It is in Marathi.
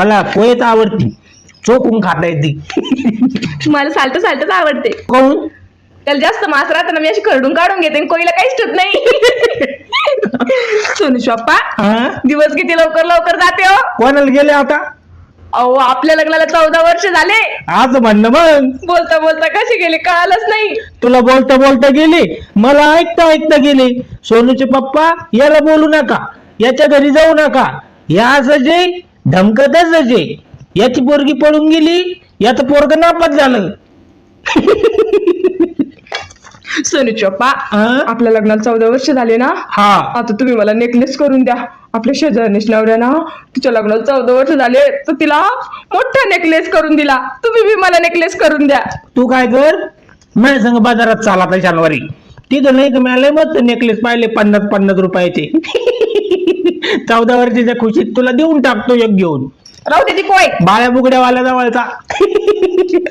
मला पोहेत आवडती. चोकून खाता येते. मला साल्ट साल्टच आवडते. कोण त्याला जास्त मास राहतं ना मी अशी खरडून काढून घेते आणि काहीच ठेवत नाही. सोनू शॉप्पा दिवस किती लवकर लवकर जाते हो. कोणाला गेले आता? अहो आपल्या लग्नाला चौदा वर्ष झाले. आज म्हणणं मग. बोलता बोलता कसे गेले कळालंच नाही. तुला बोलता बोलता गेले मला ऐकता ऐकता गेले. सोनूचे पप्पा याला बोलू नका. याच्या घरी जाऊ नका. या असं जे धमकतच जे. याची पोरगी पळून गेली याचं पोरग नापात झालं. सोनू चोप्पा हा? आपल्या लग्नाला चौदा वर्ष झाले ना? हा. आता तुम्ही मला नेकलेस करून द्या. आपल्या शेजारणीच नवऱ्या ना तिच्या लग्नाला चौदा वर्ष झाले तर तिला मोठा नेकलेस करून दिला. तुम्ही बी मला नेकलेस करून द्या. तू काय कर? माझ्या संग बाजारात चाला आता शनिवारी तिथं नाही तर मिळाले मस्त नेकलेस पाहिले पन्नास पन्नास रुपयाचे. चौदा वर्षाच्या खुशीत तुला देऊन टाकतो एक घेऊन. राहू दे ती कोय. बाळ्या बुगड्यावाल्या जवळचा